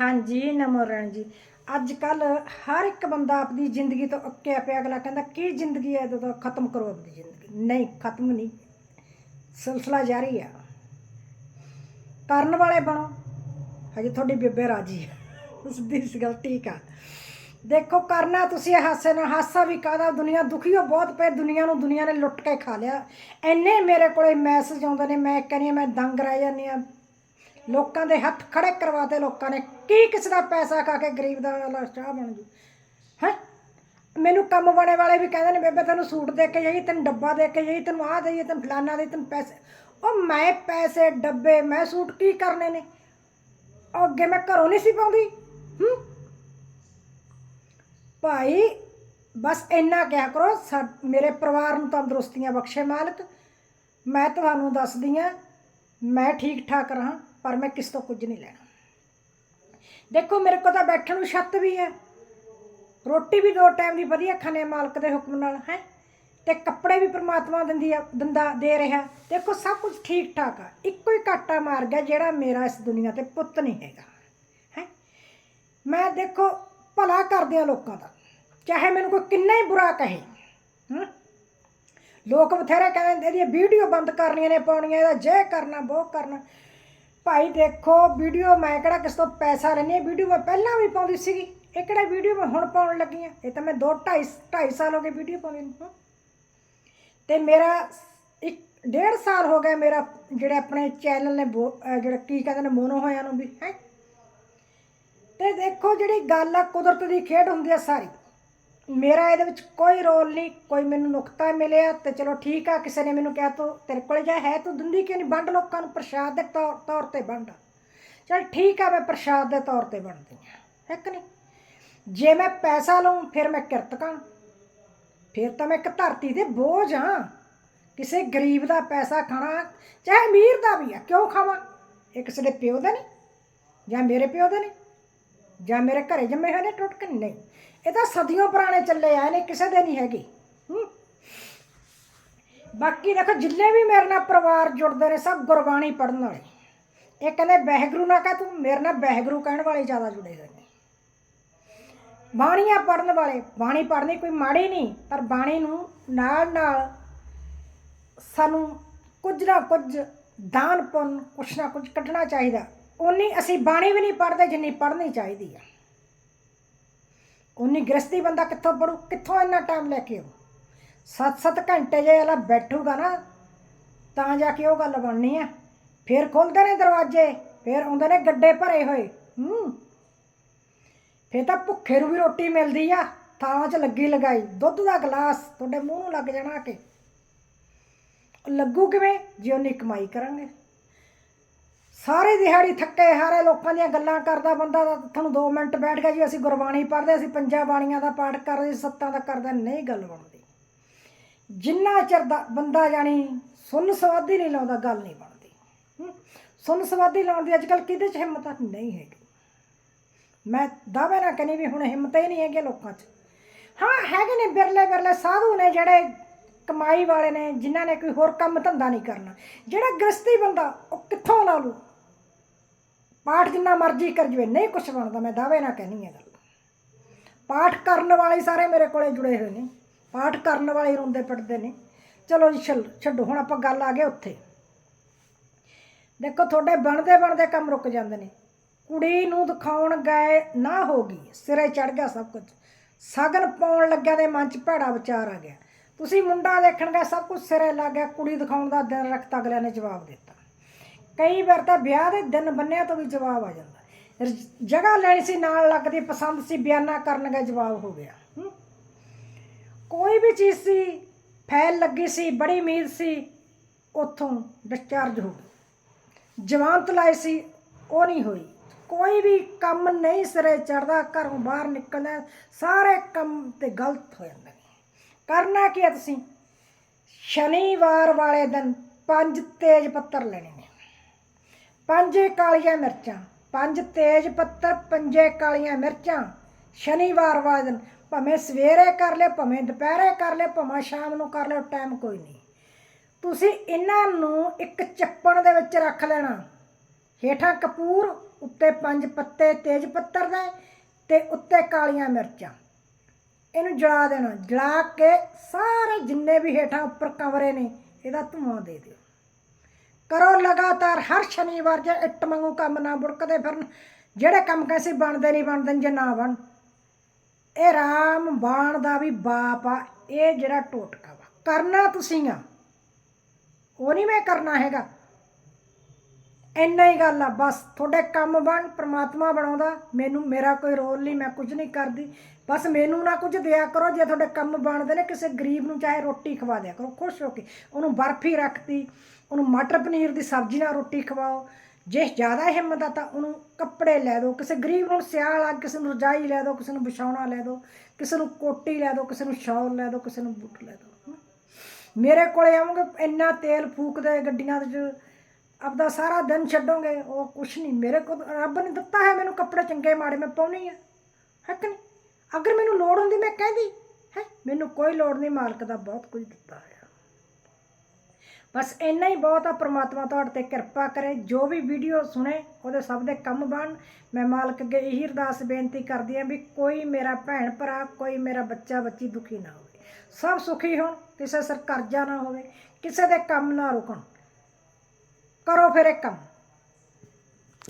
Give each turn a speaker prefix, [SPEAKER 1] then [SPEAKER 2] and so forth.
[SPEAKER 1] ਹਾਂਜੀ, ਨਮੋ ਨਮੋਰਨ ਜੀ। ਅੱਜ ਕੱਲ ਹਰ ਇੱਕ ਬੰਦਾ ਆਪਣੀ ਜ਼ਿੰਦਗੀ ਤੋਂ ਅੱਕਿਆ ਪਿਆ। ਅਗਲਾ ਕਹਿੰਦਾ, ਕੀ ਜ਼ਿੰਦਗੀ ਹੈ ਇਹਦਾ ਤਾਂ ਖਤਮ ਕਰੋ ਆਪਣੀ ਜ਼ਿੰਦਗੀ? ਨਹੀਂ, ਖਤਮ ਨਹੀਂ। ਸਿਲਸਿਲਾ ਜਾਰੀ ਆ। ਕਰਨ ਵਾਲੇ ਬਣੋ। ਹਜੇ ਤੁਹਾਡੀ ਬੇਬੇ ਰਾਜੀ ਹੈ ਸਿੱਧੀ ਸੀ ਗੱਲ ਠੀਕ ਆ। ਦੇਖੋ, ਕਰਨਾ ਤੁਸੀਂ ਹਾਸੇ ਨਾਲ। ਹਾਸਾ ਵੀ ਕਾਹਦਾ? ਦੁਨੀਆ ਦੁਖੀ ਹੋ ਬਹੁਤ ਪਏ। ਦੁਨੀਆ ਨੂੰ ਦੁਨੀਆ ਨੇ ਲੁੱਟ ਕੇ ਖਾ ਲਿਆ। ਇੰਨੇ ਮੇਰੇ ਕੋਲੇ ਮੈਸੇਜ ਆਉਂਦੇ ਨੇ। ਮੈਂ ਕਹਿੰਦੀ ਹਾਂ, ਮੈਂ ਦੰਗ ਰਹਿ ਜਾਂਦੀ ਹਾਂ। ਲੋਕਾਂ ਦੇ ਹੱਥ ਖੜੇ ਕਰਵਾਤੇ ਲੋਕਾਂ ਨੇ। ਕੀ ਕਿਸੇ ਦਾ ਪੈਸਾ ਖਾ ਕੇ ਗਰੀਬ ਦਾ ਵਾਲਾ ਚਾਹ ਬਣ ਜੂ? ਹੈ? ਮੈਨੂੰ ਕੰਮ ਬਣੇ ਵਾਲੇ ਵੀ ਕਹਿੰਦੇ ਨੇ, ਬੇਬੇ ਤੈਨੂੰ ਸੂਟ ਦੇ ਕੇ ਜਾਈ, ਤੈਨੂੰ ਡੱਬਾ ਦੇ ਕੇ ਜਾਈ, ਤੈਨੂੰ ਆਹ ਦੇਈਏ, ਤੈਨੂੰ ਫਲਾਨਾ ਦੇ ਤੈਨੂੰ ਪੈਸੇ। ਉਹ ਮੈਂ ਪੈਸੇ, ਡੱਬੇ, ਮੈਂ ਸੂਟ ਕੀ ਕਰਨੇ ਨੇ? ਉਹ ਅੱਗੇ ਮੈਂ ਘਰੋਂ ਨਹੀਂ ਸੀ ਪਾਉਂਦੀ। ਹੂੰ? ਭਾਈ, ਬਸ ਇੰਨਾ ਕਿਹਾ ਕਰੋ ਸਾ- ਮੇਰੇ ਪਰਿਵਾਰ ਨੂੰ ਤੰਦਰੁਸਤੀਆਂ ਬਖਸ਼ੇ ਮਾਲਕ। ਮੈਂ ਤੁਹਾਨੂੰ ਦੱਸਦੀ ਆ ਮੈਂ ਠੀਕ ਠਾਕ ਰਹਾ। ਪਰ ਮੈਂ ਕਿਸ ਤੋਂ ਕੁਝ ਨਹੀਂ ਲੈਣਾ। ਦੇਖੋ, ਮੇਰੇ ਕੋਲ ਤਾਂ ਬੈਠਣ ਨੂੰ ਛੱਤ ਵੀ ਹੈ। ਰੋਟੀ ਵੀ ਦੋ ਟਾਈਮ ਦੀ ਵਧੀਆ ਖਾਣੇ ਮਾਲਕ ਦੇ ਹੁਕਮ ਨਾਲ, ਹੈ? ਤੇ ਕੱਪੜੇ ਵੀ ਪ੍ਰਮਾਤਮਾ ਦਿੰਦੀ ਆ, ਦਿੰਦਾ, ਦੇ ਰਿਹਾ। ਦੇਖੋ, ਸਭ ਕੁਝ ਠੀਕ ਠਾਕ ਆ। ਇੱਕੋ ਹੀ ਘਾਟਾ ਮਾਰ ਗਿਆ ਜਿਹੜਾ ਮੇਰਾ ਇਸ ਦੁਨੀਆ ਤੇ ਪੁੱਤ ਨਹੀਂ ਹੈਗਾ, ਹੈ? ਮੈਂ ਦੇਖੋ, ਭਲਾ ਕਰਦੇ ਆ ਲੋਕਾਂ ਦਾ। ਚਾਹੇ ਮੈਨੂੰ ਕੋਈ ਕਿੰਨਾ ਹੀ ਬੁਰਾ ਕਹੇ, ਹੂੰ? ਲੋਕ ਬਥੇਰੇ ਕਹਿੰਦੇ ਇਹਦੀਆਂ ਵੀਡੀਓ ਬੰਦ ਕਰਨੀਆਂ ਨੇ, ਪਾਉਣੀਆਂ, ਇਹਦਾ ਜੇ ਕਰਨਾ ਉਹ ਕਰਨਾ। ਭਾਈ ਦੇਖੋ, ਵੀਡੀਓ ਮੈਂ ਕਿਹੜਾ ਕਿਸ ਤੋਂ ਪੈਸਾ ਲੈਣੀ ਹੈ? ਵੀਡੀਓ ਮੈਂ ਪਹਿਲਾਂ ਵੀ ਪਾਉਂਦੀ ਸੀਗੀ। ਇਹ ਕਿਹੜਾ ਵੀਡੀਓ ਮੈਂ ਹੁਣ ਪਾਉਣ ਲੱਗੀ ਆ ਇਹ ਤਾਂ ਮੈਂ 2 2.5 2.5 ਸਾਲ ਹੋ ਗਏ ਵੀਡੀਓ ਪਾਉਂਦੀ ਨੂੰ ਤੇ ਮੇਰਾ ਇੱਕ, ਡੇਢ ਸਾਲ ਹੋ ਗਿਆ ਮੇਰਾ ਜਿਹੜੇ ਆਪਣੇ ਚੈਨਲ ਨੇ ਬੋ- ਜਿਹੜਾ ਕੀ ਕਹਿੰਦੇ ਨੇ, ਮੋਨੋ ਹੋਇਆ ਨੂੰ ਵੀ, ਹੈ। ਤੇ ਦੇਖੋ ਜਿਹੜੀ ਗੱਲ ਆ, ਕੁਦਰਤ ਦੀ ਖੇਡ ਹੁੰਦੀ ਆ ਸਾਰੀ। ਮੇਰਾ ਇਹਦੇ ਵਿੱਚ ਕੋਈ ਰੋਲ ਨਹੀਂ, ਕੋਈ ਮੈਨੂੰ ਨੁਕਤਾ ਮਿਲਿਆ ਤੇ ਚਲੋ ਠੀਕ ਆ, ਕਿਸੇ ਨੇ ਮੈਨੂੰ ਕਿਹਾ ਤੂੰ ਤੇਰੇ ਕੋਲ ਜਾ, ਹੈ ਤੂੰ ਦਿੰਦੀ ਕਿਉਂ ਨਹੀਂ? ਵੰਡ ਲੋਕਾਂ ਨੂੰ, ਪ੍ਰਸ਼ਾਦ ਦੇ ਤੌਰ ਤੌਰ ਤੇ ਵੰਡ। ਚਲ ਠੀਕ ਆ, ਮੈਂ ਪ੍ਰਸ਼ਾਦ ਦੇ ਤੌਰ ਤੇ ਵੰਡਦੀ ਆ, ਹੈ ਕਿ ਨਹੀਂ? ਜੇ ਮੈਂ ਪੈਸਾ ਲਵਾਂ ਫਿਰ ਮੈਂ ਕਿਰਤ ਕਿਰਤਕਾਂ ਫਿਰ ਤਾਂ ਮੈਂ ਇੱਕ ਧਰਤੀ ਦੇ ਬੋਝ ਹਾਂ ਕਿਸੇ ਗਰੀਬ ਦਾ ਪੈਸਾ ਖਾਣਾ, ਚਾਹੇ ਅਮੀਰ ਦਾ ਵੀ ਆ, ਕਿਉਂ ਖਾਵਾਂ? ਇਹ ਕਿਸੇ ਦੇ ਪਿਓ ਦਾ ਨਹੀਂ, ਜਾਂ ਮੇਰੇ ਪਿਓ ਦਾ ਨਹੀਂ? ਜਾਂ ਮੇਰੇ ਘਰੇ ਜੰਮੇ ਹੋਏ ਨੇ ਟੁੱਟ ਕੇ? ਨਹੀਂ। ਇਹ ਤਾਂ ਸਦੀਆਂ ਪੁਰਾਣੇ ਚੱਲੇ ਆਏ ਨੇ ਕਿਸੇ ਦੇ ਨਹੀਂ ਹੈਗੇ। ਬਾਕੀ ਦੇਖੋ, ਜਿੰਨੇ ਵੀ ਮੇਰੇ ਨਾਲ ਪਰਿਵਾਰ ਜੁੜਦੇ ਨੇ, ਸਭ ਗੁਰਬਾਣੀ ਪੜਨ ਵਾਲੇ। ਇਹ ਕਹਿੰਦੇ, ਬਹਿਗੁਰੂ ਨਾ ਕਹ ਤੂੰ, ਮੇਰੇ ਨਾਲ ਬਹਿਗੁਰੂ ਕਹਿਣ ਵਾਲੇ ਜ਼ਿਆਦਾ ਜੁੜੇ ਹੋਏ ਨੇ। ਬਾਣੀਆਂ ਪੜਨ ਵਾਲੇ, ਬਾਣੀ ਪੜਨੀ ਕੋਈ ਮਾੜੀ ਨਹੀਂ, ਪਰ ਬਾਣੀ ਨੂੰ ਨਾਲ ਨਾਲ ਸਾਨੂੰ ਕੁਝ ਨਾ ਕੁਝ ਦਾਨ ਪੁੰਨ ਕੁਛ ਨਾ ਕੁਝ ਕੱਢਣਾ ਚਾਹੀਦਾ। ਉਨੀ ਅਸੀਂ ਬਾਣੀ ਵੀ ਨਹੀਂ ਪੜਦੇ ਜਿੰਨੀ ਪੜਨੀ ਚਾਹੀਦੀ ਆ। ਉਨੀ ਗ੍ਰਸਤੀ ਬੰਦਾ ਕਿੱਥੋਂ ਪੜੂ ਕਿੱਥੋਂ ਇੰਨਾ ਟਾਈਮ ਲੈ ਕੇ ਆਉ ਸੱਤ ਸੱਤ ਘੰਟੇ ਜੇ ਵਾਲਾ ਬੈਠੂਗਾ ਨਾ, ਤਾਂ ਜਾ ਕੇ ਉਹ ਗੱਲ ਬਣਨੀ ਆ। ਫਿਰ ਖੁੱਲਦੇ ਨੇ ਦਰਵਾਜ਼ੇ, ਫਿਰ ਆਉਂਦੇ ਨੇ ਗੱਡੇ ਭਰੇ ਹੋਏ, ਹੂੰ। ਫਿਰ ਤਾਂ ਭੁੱਖੇ ਨੂੰ ਵੀ ਰੋਟੀ ਮਿਲਦੀ ਆ ਥਾਲਾਂ 'ਚ ਲੱਗੀ ਲਗਾਈ, ਦੁੱਧ ਦਾ ਗਲਾਸ, ਤੁਹਾਡੇ ਮੂੰਹ ਨੂੰ ਲੱਗ ਜਾਣਾ ਕਿ। ਲੱਗੂ ਕਿਵੇਂ? ਜੇ ਉਹਨੇ ਕਮਾਈ ਕਰਾਂਗੇ। ਸਾਰੇ ਦਿਹਾੜੀ ਥੱਕੇ ਹਾਰੇ ਲੋਕਾਂ ਦੀਆਂ ਗੱਲਾਂ ਕਰਦਾ ਬੰਦਾ ਤਾਂ ਤੁਹਾਨੂੰ 2 ਮਿੰਟ ਬੈਠ ਗਿਆ ਜੀ, ਅਸੀਂ ਗੁਰਬਾਣੀ ਪੜ੍ਹਦੇ, ਅਸੀਂ ਪੰਜਾਂ ਬਾਣੀਆਂ ਦਾ ਪਾਠ ਕਰਦੇ ਸੱਤਾਂ ਦਾ ਕਰਦਾ, ਨਹੀਂ ਗੱਲ ਬਣਦੀ। ਜਿੰਨਾ ਚਿਰ ਦਾ ਬੰਦਾ ਜਾਣੀ ਸੁਣ ਸਵਾਦੀ ਨਹੀਂ ਲਾਉਂਦਾ, ਗੱਲ ਨਹੀਂ ਬਣਦੀ। ਸੁਣ ਸਵਾਦੀ ਲਾਉਣ ਦੀ ਅੱਜ ਕੱਲ ਕਿਹਦੇ 'ਚ ਹਿੰਮਤ ਨਹੀਂ ਹੈਗੀ। ਮੈਂ ਦਾਅਵੇ ਨਾ ਕਹਿੰਦੀ ਵੀ ਹੁਣ ਹਿੰਮਤ ਹੀ ਨਹੀਂ ਹੈਗੀ ਲੋਕਾਂ 'ਚ। ਹਾਂ, ਹੈਗੇ ਨੇ ਬਿਰਲੇ ਬਿਰਲੇ ਸਾਧੂ ਨੇ ਜਿਹੜੇ ਕਮਾਈ ਵਾਲੇ ਨੇ, ਜਿਨ੍ਹਾਂ ਨੇ ਕੋਈ ਹੋਰ ਕੰਮ ਧੰਦਾ ਨਹੀਂ ਕਰਨਾ। ਜਿਹੜਾ ਗ੍ਰਸਤੀ ਬੰਦਾ, ਉਹ ਕਿੱਥੋਂ ਲਾ ਲੂ? ਪਾਠ ਜਿੰਨਾ ਮਰਜ਼ੀ ਕਰ ਜਵੇ, ਨਹੀਂ ਕੁਛ ਬਣਦਾ, ਮੈਂ ਦਾਅਵੇ ਨਾ ਕਹਿਣੀ ਹੈ ਗੱਲ। ਪਾਠ ਕਰਨ ਵਾਲੇ ਸਾਰੇ ਮੇਰੇ ਕੋਲੇ ਜੁੜੇ ਹੋਏ ਨੇ, ਪਾਠ ਕਰਨ ਵਾਲੇ ਰੋਂਦੇ ਪਿੱਟਦੇ ਨੇ। ਚਲੋ ਜੀ, ਛੱਲ, ਛੱਡੋ, ਹੁਣ ਆਪਾਂ ਗੱਲ ਆ ਗਏ ਉੱਥੇ। ਦੇਖੋ, ਤੁਹਾਡੇ ਬਣਦੇ ਬਣਦੇ ਕੰਮ ਰੁਕ ਜਾਂਦੇ ਨੇ। ਕੁੜੀ ਨੂੰ ਦਿਖਾਉਣ ਗਏ ਨਾ ਹੋ ਗਈ, ਸਿਰੇ ਚੜ ਗਿਆ ਸਭ ਕੁਝ ਸਗਨ ਪਾਉਣ ਲੱਗਿਆ ਦੇ ਮਨ 'ਚ ਭੈੜਾ ਵਿਚਾਰ ਆ ਗਿਆ। ਤੁਸੀਂ ਮੁੰਡਾ ਦੇਖਣ ਗਏ, ਸਭ ਕੁਝ ਸਿਰੇ ਲੱਗ ਗਿਆ, ਕੁੜੀ ਦਿਖਾਉਣ ਦਾ ਦਿਨ ਰੱਖਤਾ, ਅਗਲਿਆਂ ਨੇ ਜਵਾਬ ਦਿੱਤਾ। ਕਈ ਵਾਰ ਤਾਂ ਵਿਆਹ ਦੇ ਦਿਨ ਬੰਨਿਆ ਤੋਂ ਵੀ ਜਵਾਬ ਆ ਜਾਂਦਾ। ਰ- ਜਗ੍ਹਾ ਲੈਣੀ ਸੀ, ਨਾਲ ਲੱਗਦੀ ਪਸੰਦ ਸੀ, ਬਿਆਨਾ ਕਰਨ ਦਾ ਜਵਾਬ ਹੋ ਗਿਆ। ਹੂੰ। ਕੋਈ ਵੀ ਚੀਜ਼ ਸੀ ਫੈਲ ਲੱਗੀ ਸੀ, ਬੜੀ ਉਮੀਦ ਸੀ, ਉੱਥੋਂ ਡਿਸਚਾਰਜ ਹੋ ਗਈ। ਜਮਾਨਤ ਲਾਈ ਸੀ, ਉਹ ਨਹੀਂ ਹੋਈ। ਕੋਈ ਵੀ ਕੰਮ ਨਹੀਂ ਸਿਰੇ ਚੜਦਾ ਘਰੋਂ ਬਾਹਰ ਨਿਕਲਦਾ ਸਾਰੇ ਕੰਮ ਤੇ ਗਲਤ ਹੋ ਜਾਂਦੇ ਨੇ। ਕਰਨਾ ਕੀ ਹੈ ਤੁਸੀਂ? ਸ਼ਨੀਵਾਰ ਵਾਲੇ ਦਿਨ ਪੰਜ ਤੇਜ ਪੱਤਰ ਲੈਣੇ ਨੇ। ਪੰਜ ਕਾਲੀਆਂ ਮਿਰਚਾਂ, ਪੰਜ ਤੇਜ ਪੱਤਰ, ਪੰਜੇ ਕਾਲੀਆਂ ਮਿਰਚਾਂ। ਸ਼ਨੀਵਾਰ ਵਾਲੇ ਦਿਨ ਭਾਵੇਂ ਸਵੇਰੇ ਕਰ ਲਿਓ, ਭਾਵੇਂ ਦੁਪਹਿਰੇ ਕਰ ਲਿਓ, ਭਾਵੇਂ ਸ਼ਾਮ ਨੂੰ ਕਰ ਲਿਓ ਟਾਈਮ ਕੋਈ ਨਹੀਂ। ਤੁਸੀਂ ਇਹਨਾਂ ਨੂੰ ਇੱਕ ਚੱਪਣ ਦੇ ਵਿੱਚ ਰੱਖ ਲੈਣਾ। ਹੇਠਾਂ ਕਪੂਰ, ਉੱਤੇ ਪੰਜ ਪੱਤੇ ਤੇਜ ਪੱਤਰ ਦੇ ਤੇ ਉੱਤੇ ਕਾਲੀਆਂ ਮਿਰਚਾਂ। ਇਹਨੂੰ ਜਲਾ ਦੇਣਾ। ਜਲਾ ਕੇ ਸਾਰੇ ਜਿੰਨੇ ਵੀ ਹੇਠਾਂ ਉੱਪਰ ਕਮਰੇ ਨੇ, ਇਹਦਾ ਧੂਆਂ ਦੇ ਦਿਓ। ਕਰੋ ਲਗਾਤਾਰ, ਹਰ ਸ਼ਨੀਵਾਰ ਜੇ ਇੱਟ ਵਾਂਗੂ ਕੰਮ ਨਾ ਬੁੜਕਦੇ ਫਿਰਨ, ਜਿਹੜੇ ਕੰਮ ਕੈਸੇ ਬਣਦੇ ਨਹੀਂ ਬਣਦੇ, ਜੇ ਨਾ ਬਣ। ਇਹ ਰਾਮ ਬਾਣ ਦਾ ਵੀ ਬਾਪ ਆ, ਇਹ ਜਿਹੜਾ ਟੋਟਕਾ ਵਾ। ਕਰਨਾ ਤੁਸੀਂ ਆ। ਉਹ ਨਹੀਂ ਮੈਂ ਕਰਨਾ ਹੈਗਾ। ਇੰਨਾ ਹੀ ਗੱਲ ਆ, ਬਸ ਤੁਹਾਡੇ ਕੰਮ ਬਣ, ਪ੍ਰਮਾਤਮਾ ਬਣਾਉਂਦਾ। ਮੈਨੂੰ, ਮੇਰਾ ਕੋਈ ਰੋਲ ਨਹੀਂ, ਮੈਂ ਕੁਝ ਨਹੀਂ ਕਰਦੀ। ਬਸ ਮੈਨੂੰ ਨਾ ਕੁਝ ਦਿਆ ਕਰੋ, ਜੇ ਤੁਹਾਡੇ ਕੰਮ ਬਣਦੇ ਨੇ, ਕਿਸੇ ਗਰੀਬ ਨੂੰ ਚਾਹੇ ਰੋਟੀ ਖਵਾ ਦਿਆ ਕਰੋ, ਖੁਸ਼ ਹੋ ਕੇ। ਉਹਨੂੰ ਬਰਫੀ ਰੱਖਤੀ। ਉਹਨੂੰ ਮਟਰ ਪਨੀਰ ਦੀ ਸਬਜ਼ੀ ਨਾਲ ਰੋਟੀ ਖਵਾਓ। ਜੇ ਜ਼ਿਆਦਾ ਹਿੰਮਤ ਆ ਤਾਂ ਉਹਨੂੰ ਕੱਪੜੇ ਲੈ ਦਿਓ। ਕਿਸੇ ਗਰੀਬ ਨੂੰ ਸਿਆਲ ਆ, ਕਿਸੇ ਨੂੰ ਰਜਾਈ ਲੈ ਦਿਓ, ਕਿਸੇ ਨੂੰ ਵਿਛਾਉਣਾ ਲੈ ਦਿਓ, ਕਿਸੇ ਨੂੰ ਕੋਟੀ ਲੈ ਦਿਓ, ਕਿਸੇ ਨੂੰ ਸ਼ਾਲ ਲੈ ਦਿਓ, ਕਿਸੇ ਨੂੰ ਬੂਟ ਲੈ ਦਿਓ, ਹਨਾ। ਮੇਰੇ ਕੋਲੇ ਆਉਂਗੇ, ਇੰਨਾ ਤੇਲ ਫੂਕਦੇ ਗੱਡੀਆਂ ਦੇ ਚ ਆਪਦਾ ਸਾਰਾ ਦਿਨ ਛੱਡੋਗੇ, ਉਹ ਕੁਛ ਨਹੀਂ। ਮੇਰੇ ਕੋਲ ਰੱਬ ਨੇ ਦਿੱਤਾ ਹੈ ਮੈਨੂੰ ਕੱਪੜੇ ਚੰਗੇ ਮਾੜੇ, ਮੈਂ ਪਾਉਣੀ ਆ। ਹੈ ਕਿ ਨਹੀਂ? ਅਗਰ ਮੈਨੂੰ ਲੋੜ ਹੁੰਦੀ ਮੈਂ ਕਹਿੰਦੀ ਹੈ? ਮੈਨੂੰ ਕੋਈ ਲੋੜ ਨਹੀਂ, ਮਾਲਕ ਦਾ ਬਹੁਤ ਕੁਝ ਦਿੱਤਾ ਹੈ ਬਸ ਇੰਨਾ ਹੀ ਬਹੁਤ ਆ, ਪ੍ਰਮਾਤਮਾ ਤੁਹਾਡੇ ਤੇ ਕਿਰਪਾ ਕਰੇ, ਜੋ ਵੀ ਵੀਡੀਓ ਸੁਣੇ, ਉਹਦੇ ਸਭ ਦੇ ਕੰਮ ਬਣ। ਮੈਂ ਮਾਲਕ ਅੱਗੇ ਇਹੀ ਅਰਦਾਸ ਬੇਨਤੀ ਕਰਦੀ ਹਾਂ ਵੀ ਕੋਈ ਮੇਰਾ ਭੈਣ ਭਰਾ, ਕੋਈ ਮੇਰਾ ਬੱਚਾ ਬੱਚੀ ਦੁਖੀ ਨਾ ਹੋਵੇ। ਸਭ ਸੁਖੀ ਹੋਣ, ਕਿਸੇ ਸਿਰ ਕਰਜ਼ਾ ਨਾ ਹੋਵੇ, ਕਿਸੇ ਦੇ ਕੰਮ ਨਾ ਰੁਕਣ। ਕਰੋ ਫਿਰ ਇਹ ਕੰਮ।